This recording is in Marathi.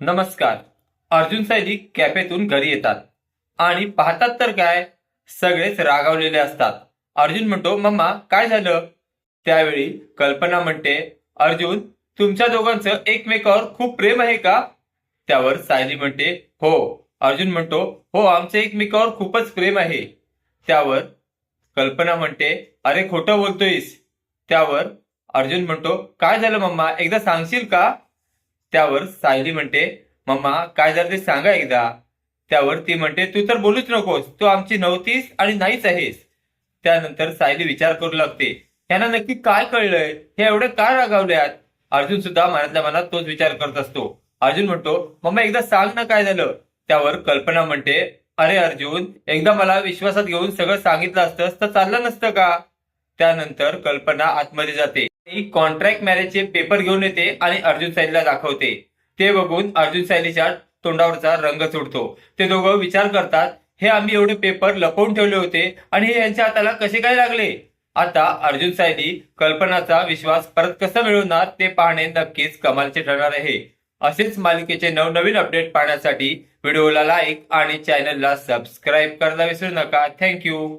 नमस्कार. अर्जुन सायली कॅफेतून घरी येतात. आणि पाहतात तर काय? सगळेच रागावलेले असतात. अर्जुन म्हणतो मम्मा काय झालं? त्यावेळी कल्पना म्हणते अर्जुन तुमच्या दोघांचं एकमेकावर खूप प्रेम आहे का? त्यावर सायली म्हणते हो. अर्जुन म्हणतो हो आमचं एकमेकावर खूपच प्रेम आहे. त्यावर कल्पना म्हणते अरे खोटं बोलतोयस. त्यावर अर्जुन म्हणतो काय झालं मम्मा? एकदा सांगशील का? त्यावर सायली म्हणते मम्मा काय झालं ते सांगा एकदा. त्यावर ती म्हणते तू तर बोलूच नकोस तू आमची नव्हतीस आणि नाहीच आहेस. त्यानंतर सायली विचार करू लागते त्यांना नक्की काय कळलंय? हे एवढे काय रागावल्यात? अर्जुन सुद्धा मनातल्या मनात तोच विचार करत असतो. अर्जुन म्हणतो मम्मा एकदा सांग ना काय झालं. त्यावर कल्पना म्हणते अरे अर्जुन एकदा मला विश्वासात घेऊन सगळं सांगितलं असतंस तर चाललं नसतं का? त्यानंतर कल्पना आतमध्ये जाते. कॉन्ट्रॅक्ट मॅरेजचे पेपर घेऊन येते आणि अर्जुन सायलीला दाखवते. ते बघून अर्जुन सायलीच्या तोंडावरचा रंग सुटतो ते दोघं विचार करतात हे आम्ही एवढे पेपर लपवून ठेवले होते आणि हे यांच्या हाताला कसे काय लागले? आता अर्जुन सायली कल्पनाचा विश्वास परत कसा मिळवणार ते पाहणे नक्कीच कमालचे ठरणार आहे. असेच मालिकेचे नवनवीन अपडेट पाहण्यासाठी व्हिडिओला लाईक आणि चॅनलला सबस्क्राईब करायला विसरू नका. थँक्यू